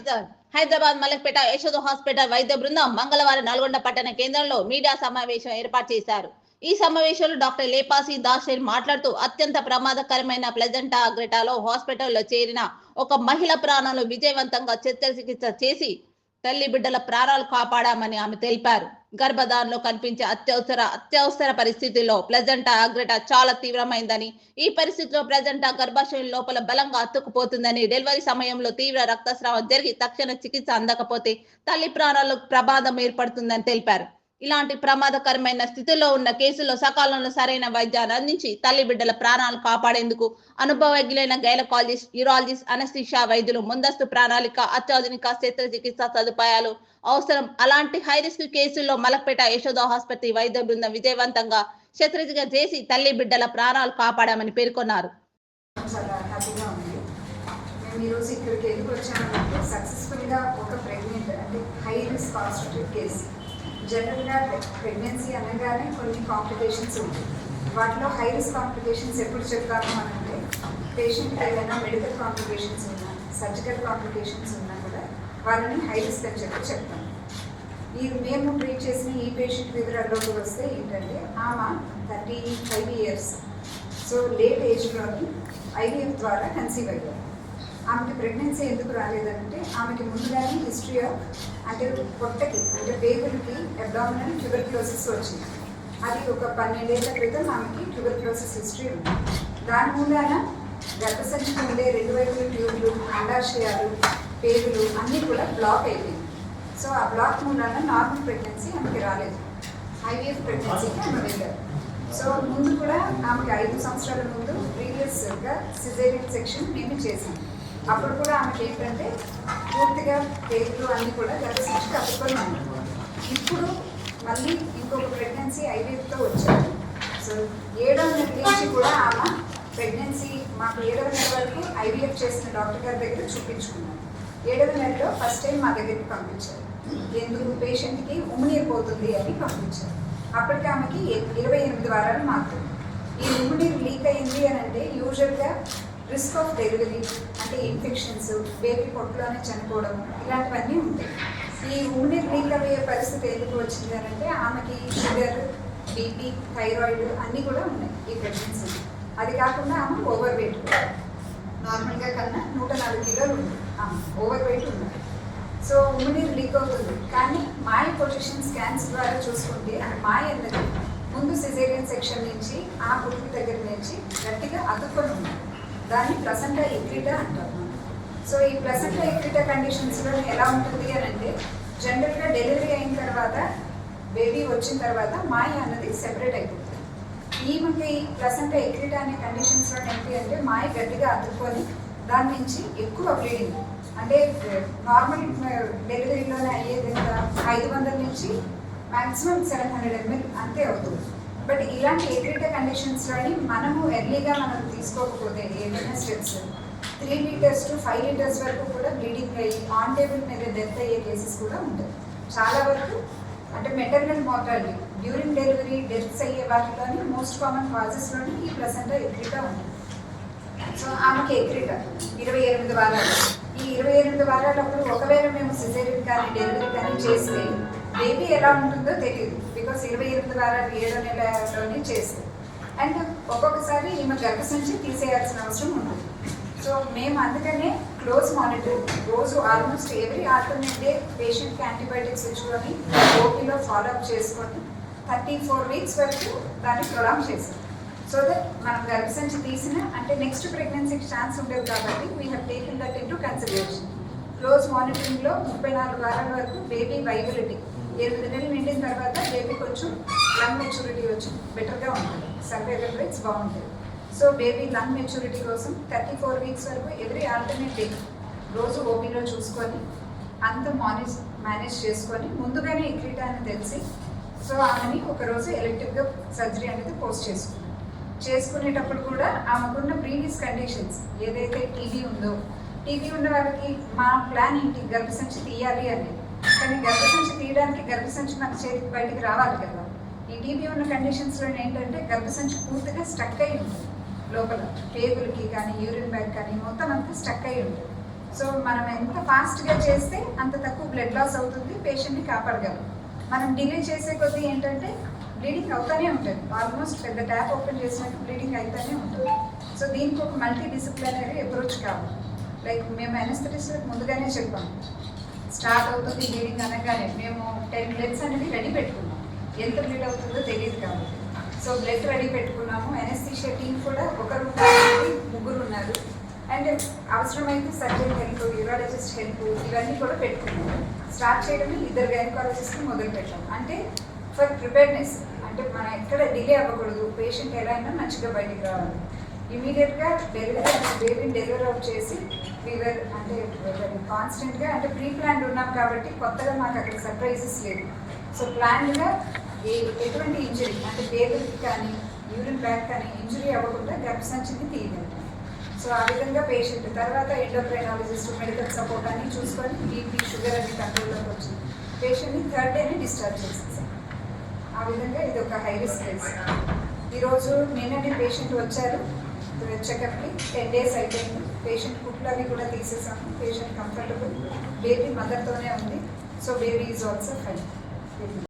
Teaser Hyderabad Malakpet Yashoda hospital వైద్య బృందం మంగళవారం నల్గొండ పట్టణ కేంద్రంలో మీడియా సమావేశం ఏర్పాటు చేశారు. ఈ సమావేశంలో డాక్టర్ లేపాసి దాసేర్ మాట్లాడుతూ అత్యంత ప్రమాదకరమైన ప్లెజెంటా అగ్రెటాలో హాస్పిటల్లో చేరిన ఒక మహిళ ప్రాణాలు విజయవంతంగా చికిత్స చేసి తల్లి బిడ్డల ప్రాణాలు కాపాడామని ఆమె తెలిపారు. గర్భధారణలో కనిపించే అత్యవసర అత్యవసర పరిస్థితుల్లో ప్లెజెంటా అగ్రట చాలా తీవ్రమైందని ఈ పరిస్థితిలో ప్లెజెంటా గర్భాశయం లోపల బలంగా అతుక్కుపోతుందని డెలివరీ సమయంలో తీవ్ర రక్తస్రావం జరిగి తక్షణ చికిత్స అందకపోతే తల్లి ప్రాణాలకు ప్రమాదం ఏర్పడుతుందని తెలిపారు. ఇలాంటి ప్రమాదకరమైన స్థితిలో ఉన్న కేసులో సకాలంలో సరైన వైద్యాన్ని అందించి తల్లి బిడ్డల ప్రాణాలు కాపాడేందుకు అనుభవజ్ఞులైన గైనకాలజిస్ట్ యూరాలజిస్ట్ అనస్థిషా వైద్యులు ముందస్తు ప్రణాళిక అత్యాధునిక శస్త్రచికిత్స సదుపాయాలు అవసరం. అలాంటి హై రిస్క్ కేసుల్లో మలక్పేట యశోద ఆసుపత్రి వైద్య బృందం విజయవంతంగా శస్త్రచికిత్స చేసి తల్లి బిడ్డల ప్రాణాలు కాపాడామని పేర్కొన్నారు. ఈరోజు ఇక్కడికి ఎందుకు వచ్చామంటే సక్సెస్ఫుల్గా ఒక ప్రెగ్నెంట్ అంటే హై రిస్క్ పాజిటివ్ కేసు జనరల్గా ప్రెగ్నెన్సీ అనగానే కొన్ని కాంప్లికేషన్స్ ఉంటాయి. వాటిలో హై రిస్క్ కాంప్లికేషన్స్ ఎప్పుడు చెప్తాము అనంటే పేషెంట్ ఏదైనా మెడికల్ కాంప్లికేషన్స్ ఉన్నా సర్జికల్ కాంప్లికేషన్స్ ఉన్నా కూడా వాళ్ళని హై రిస్క్ అని చెప్పి చెప్తాం ఈ మేము ట్రీట్ చేసిన ఈ పేషెంట్ వివరాల్లోకి వస్తే ఏంటంటే ఆమె thirty five years so late ఏజ్లోని IVF ద్వారా కన్సీవ్ అయ్యారు ఆమెకి ప్రెగ్నెన్సీ ఎందుకు రాలేదంటే ఆమెకి ముందుగానే హిస్టరీ ఆఫ్ అంటే పొట్టకి అంటే పేగులకి అబ్డామినల్ ట్యూబర్క్లోసిస్ వచ్చింది. అది ఒక పన్నెండేళ్ళ క్రితం ఆమెకి ట్యూబర్క్లోసిస్ హిస్టరీ ఉంది. దాని మూలాన గర్భసంచికి ఉండే రెండు వైపుల ట్యూబ్లు అండాశయాలు పేగులు అన్నీ కూడా బ్లాక్ అయిపోయింది సో ఆ బ్లాక్ మూలాన నార్మల్ ప్రెగ్నెన్సీ ఆమెకి రాలేదు. ఐవీఎఫ్ ప్రెగ్నెన్సీకి ఆమె వెళ్ళారు. సో ముందు కూడా ఆమెకి ఐదు సంవత్సరాల ముందు ప్రీవియస్గా సిజేరియన్ సెక్షన్ మేము చేసాము అప్పుడు కూడా ఆమెకి ఏంటంటే పూర్తిగా పేర్లు అన్నీ కూడా గర్భసంచికి అతుక్కొని ఉన్నాయి ఇప్పుడు మళ్ళీ ఇంకొక ప్రెగ్నెన్సీ ఐవీఎఫ్తో వచ్చారు. సో ఏడవ నెల నుంచి కూడా ఆమె ప్రెగ్నెన్సీ మాకు ఏడవ నెల వరకు ఐవీఎఫ్ చేసిన డాక్టర్ గారి దగ్గర చూపించుకున్నాం. ఏడవ నెలలో ఫస్ట్ టైం మా దగ్గరికి పంపించారు. ఎందుకు? పేషెంట్కి ఉమ్మినీరు పోతుంది అని పంపించారు. అప్పటికి ఆమెకి ఇరవై ఎనిమిది వారాలు మాత్రమే ఈ ఉమ్మినీరు లీక్ అయింది అని అంటే యూజువల్గా రిస్క్ ఆఫ్ డెలివరీ అంటే ఇన్ఫెక్షన్స్ బేబీ పొట్టులోనే చనిపోవడం ఇలాంటివన్నీ ఉంటాయి. ఈ ఉమ్మినీరు లీక్ అయ్యే పరిస్థితి ఎందుకు వచ్చింది అంటే ఆమెకి షుగర్ బీపీ థైరాయిడ్ అన్నీ కూడా ఉన్నాయి ఈ ప్రెగ్నెన్సీ అది కాకుండా ఆమె ఓవర్ వెయిట్ నార్మల్గా కన్నా నూట నాలుగు కిలోలు ఉంది ఆమె. ఓవర్ వెయిట్ ఉంది సో ఉమ్మినీరు లీక్ అవుతుంది. కానీ మాయ పొజిషన్ స్కాన్స్ ద్వారా చూసుకుంటే మాయ అన్నది. ముందు సిజేరియన్ సెక్షన్ నుంచి ఆ గుడికి దగ్గర నుంచి గట్టిగా అతుక్కొని ఉంది దాన్ని ప్లసంటా ఎక్రిటా అంటారు. మనం. సో ఈ ప్లసంటా ఎక్రిటా కండిషన్స్లో ఎలా ఉంటుంది అని అంటే జనరల్గా డెలివరీ అయిన తర్వాత బేబీ వచ్చిన తర్వాత మాయ అన్నది సెపరేట్ అయిపోతుంది. ఈమెకి ప్లసంటా ఎక్రిటా అనే కండిషన్స్లో ఏంటి అంటే మాయ గట్టిగా అతుక్కొని దాని నుంచి ఎక్కువ బ్లీడింగ్ అంటే నార్మల్ డెలివరీలోనే uh, అయ్యేది ఎంత? ఐదు వందల నుంచి మ్యాక్సిమం సెవెన్ హండ్రెడ్ ఎంఎల్ అంతే అవుతుంది. బట్ ఇలాంటి ఏక్రిక కండిషన్స్ కానీ మనము ఎర్లీగా మనం తీసుకోకపోతే ఏదైనా steps three litres to five litres వరకు కూడా బ్లీడింగ్ అయ్యి ఆన్ టేబుల్ మీద డెత్ అయ్యే కేసెస్ కూడా ఉంటాయి. చాలా వరకు అంటే maternal mortality during delivery deaths అయ్యే వాటిలోని మోస్ట్ కామన్ కాజెస్లోని ఈ ప్లసెంటా ఎగ్రిటా ఉంటుంది సో ఆమెకి ఎగ్రిట ఇరవై ఎనిమిది వారాలు. ఈ ఇరవై ఎనిమిది వారాలప్పుడు ఒకవేళ మేము సిజేరియన్ కానీ డెలివరీ కానీ చేస్తే బేబీ ఎలా ఉంటుందో తెలియదు బికాస్ ఇరవై ఎనిమిది వారాలు ఏడో నెలలోనే చేస్తే అండ్ ఒక్కొక్కసారి ఈమె గర్భసంచి తీసేయాల్సిన అవసరం ఉంటుంది సో మేము అందుకనే క్లోజ్ మానిటర్ రోజు ఆల్మోస్ట్ ఎవ్రీ ఆల్టర్నేట్ డే పేషెంట్కి యాంటీబయాటిక్స్ ఇచ్చుకొని ఓపీలో ఫాలోఅప్ చేసుకొని థర్టీ ఫోర్ వీక్స్ వరకు దాన్ని ప్రొలాంగ్ చేస్తాం సో దట్ మనం గర్భసంచి తీసిన అంటే నెక్స్ట్ ప్రెగ్నెన్సీకి ఛాన్స్ ఉండదు కాబట్టి we have taken that into consideration close మానిటరింగ్లో ముప్పై నాలుగు వారాల వరకు బేబీ వైబిలిటీ ఎనిమిది నెలలు నిండిన తర్వాత బేబీ కొంచెం లంగ్ మెచ్యూరిటీ వచ్చి బెటర్గా ఉంటుంది. సర్వైవల్ రేట్స్ బాగుంటాయి. సో బేబీ లంగ్ మెచ్యూరిటీ కోసం థర్టీ ఫోర్ వీక్స్ వరకు ఎవ్రీ ఆల్టర్నేట్ డే రోజు ఓపీలో చూసుకొని అంత మానేజ్ మేనేజ్ చేసుకొని ముందుగానే ఎక్రిటా అని తెలిసి సో ఆమెని ఒకరోజు ఎలక్టివ్గా సర్జరీ అనేది పోస్ట్ చేసుకున్నాను చేసుకునేటప్పుడు కూడా ఆమెకున్న ప్రీవియస్ కండిషన్స్ ఏదైతే టీబీ ఉందో టీబీ ఉన్న వాళ్ళకి మా ప్లాన్ ఏంటి? గర్భసంచి తీయాలి అనేది కానీ గర్భసంచి తీయడానికి గర్భసంచి నాకు చేతికి బయటికి రావాలి కదా. ఈ టీబీ ఉన్న కండిషన్స్లో ఏంటంటే గర్భసంచి పూర్తిగా స్టక్ అయి ఉంటుంది. లోపల పేగులకి కానీ యూరిన్ బ్యాగ్ కానీ మొత్తం అంతా స్టక్ అయి ఉంటుంది. సో మనం ఎంత ఫాస్ట్గా చేస్తే అంత తక్కువ బ్లడ్ లాస్ అవుతుంది పేషెంట్ని కాపాడగలం. మనం డిలే చేసే కొద్దీ ఏంటంటే బ్లీడింగ్ అవుతానే ఉంటుంది. ఆల్మోస్ట్ పెద్ద ట్యాప్ ఓపెన్ చేసినట్టు బ్లీడింగ్ అవుతానే ఉంటుంది. సో దీనికి ఒక మల్టీ డిసిప్లినరీ అప్రోచ్ కావాలి. లైక్ మేము అనస్థెటిస్ట్ ముందుగానే చెప్పాం స్టార్ట్ అవుతుంది బ్లీడింగ్ అనగానే మేము టెన్ బ్లడ్స్ అనేది రెడీ పెట్టుకున్నాం. ఎంత బ్లీడ్ అవుతుందో తెలియదు కాబట్టి. సో బ్లడ్ రెడీ పెట్టుకున్నాము. ఎనస్థీషియా టీం కూడా ఒకరు ముగ్గురు ఉన్నారు. అండ్ అవసరమైతే సర్జన్ హెల్ప్ యూరాలజిస్ట్ హెల్ప్ ఇవన్నీ కూడా పెట్టుకున్నాము. స్టార్ట్ చేయడమే ఇద్దరు గైనకాలజిస్ట్ని మొదలు పెట్టాము అంటే ఫర్ ప్రిపేర్నెస్ అంటే మనం ఎక్కడ డిలే అవ్వకూడదు. పేషెంట్ ఎలా అయినా మంచిగా బయటికి రావాలి. ఇమీడియట్గా డెలివరీ బేబీని డెలివరీ అవుట్ చేసి ఫీవర్ అంటే కాన్స్టెంట్గా అంటే ప్రీ ప్లాన్డ్ ఉన్నాం కాబట్టి కొత్తగా మాకు అక్కడ సర్ప్రైజెస్ లేవు. సో ప్లాన్డ్గా ఏ ఎటువంటి ఇంజరీ అంటే బేబీకి కానీ యూరిన్ బ్యాగ్ కానీ ఇంజరీ అవ్వకుండా గర్భసంచిని తీయగలుగుతాం సో ఆ విధంగా పేషెంట్ తర్వాత ఎండోక్రైనాలజిస్ట్ మెడికల్ సపోర్ట్ అన్ని చూసుకొని బీపీ షుగర్ అన్ని కంట్రోల్లోకి వచ్చి పేషెంట్ని థర్డ్ డేనే డిశ్చార్జ్ చేసేసాం. ఆ విధంగా ఇది ఒక హై రిస్క్ కేసు ఈరోజు నిన్ననే పేషెంట్ వచ్చారు. చెకప్కి టెన్ డేస్ అయిపోయింది. పేషెంట్ కుట్లవి అవి కూడా తీసేసాము. పేషెంట్ కంఫర్టబుల్ బేబీ మదర్తోనే ఉంది. So baby is also fine